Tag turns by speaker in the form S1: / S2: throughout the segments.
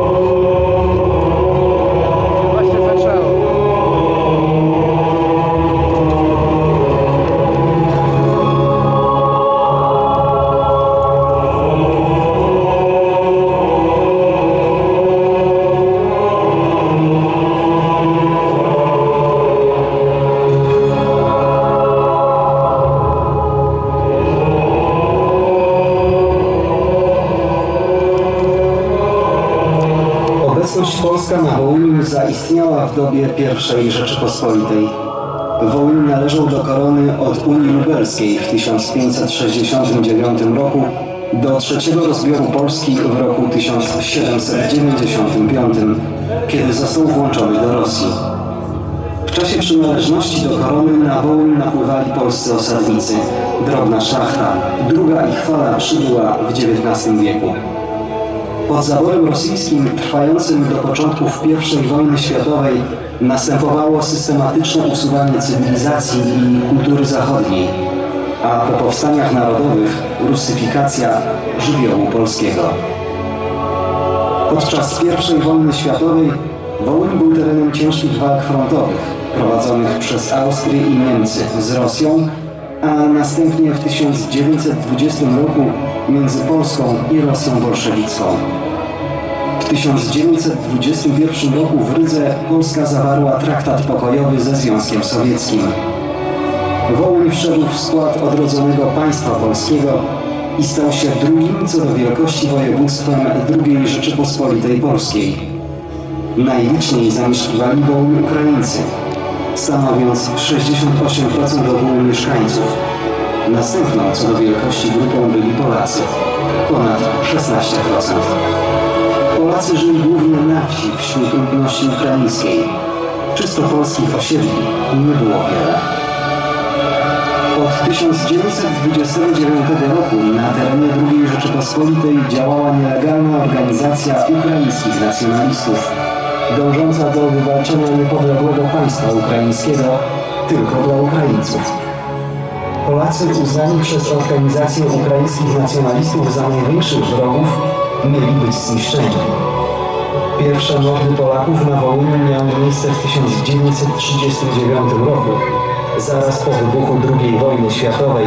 S1: Oh.
S2: Obecność polska na Wołyniu zaistniała w dobie I Rzeczypospolitej. Wołyń należał do korony od Unii Lubelskiej w 1569 roku do trzeciego rozbioru Polski w roku 1795, kiedy został włączony do Rosji. W czasie przynależności do korony na Wołyń napływali polscy osadnicy, drobna szlachta. Druga ich fala przybyła w XIX wieku. Pod zaborem rosyjskim trwającym do początków I wojny światowej następowało systematyczne usuwanie cywilizacji i kultury zachodniej, a po powstaniach narodowych rusyfikacja żywiołu polskiego. Podczas I wojny światowej Wołyń był terenem ciężkich walk frontowych prowadzonych przez Austrię i Niemcy z Rosją, a następnie w 1920 roku między Polską i Rosją bolszewicką. W 1921 roku w Rydze Polska zawarła traktat pokojowy ze Związkiem Sowieckim. Wołyń wszedł w skład odrodzonego państwa polskiego i stał się drugim co do wielkości województwem II Rzeczypospolitej Polskiej. Najliczniej zamieszkiwali Wołyń Ukraińcy, stanowiąc 68% ogółu mieszkańców. Następną co do wielkości grupą byli Polacy, ponad 16%. Polacy żyli głównie na wsi wśród ludności ukraińskiej. Czysto polskich osiedli nie było wiele. Od 1929 roku na terenie II Rzeczypospolitej działała nielegalna organizacja ukraińskich nacjonalistów, dążąca do wywalczenia niepodległego państwa ukraińskiego tylko dla Ukraińców. Polacy uznani przez organizację ukraińskich nacjonalistów za największych wrogów mieli być zniszczeni. Pierwsze mordy Polaków na Wołyniu miały miejsce w 1939 roku, zaraz po wybuchu II wojny światowej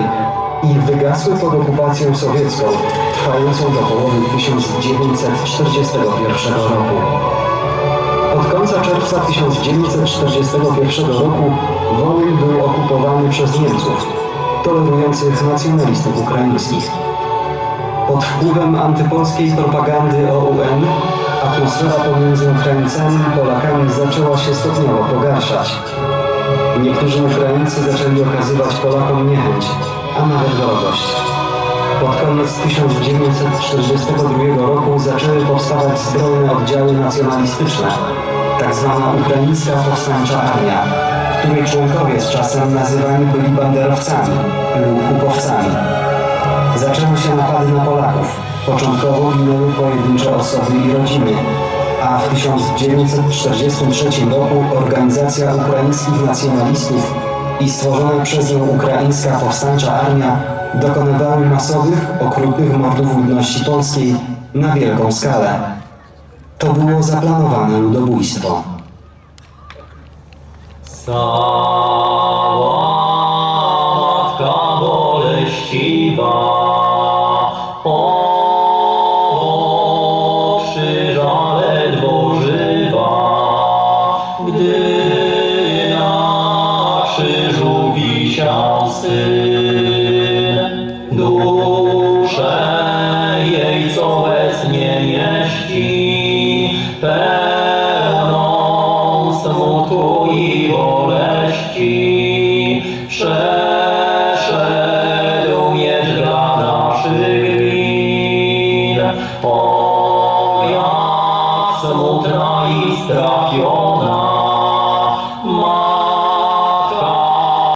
S2: i wygasły pod okupacją sowiecką, trwającą do połowy 1941 roku. Od końca czerwca 1941 roku Wołyń był okupowany przez Niemców, tolerujących nacjonalistów ukraińskich. Pod wpływem antypolskiej propagandy OUN atmosfera pomiędzy Ukraińcami i Polakami zaczęła się stopniowo pogarszać. Niektórzy Ukraińcy zaczęli okazywać Polakom niechęć, a nawet wrogość. Pod koniec 1942 roku zaczęły powstawać zbrojne oddziały nacjonalistyczne, tak zwana Ukraińska Powstańcza Armia, której członkowie z czasem nazywani byli banderowcami lub upowcami. Zaczęły się napady na Polaków. Początkowo ginęły pojedyncze osoby i rodziny, a w 1943 roku organizacja ukraińskich nacjonalistów i stworzona przez nią Ukraińska Powstańcza Armia dokonywały masowych, okrutnych mordów ludności polskiej na wielką skalę. To było zaplanowane ludobójstwo.
S3: Cała matka boleściwa o krzyża ledwo żywa, gdy na krzyżu wisiał syn. boleści przeszedł miecz dla naszych win. O, jak smutna i strapiona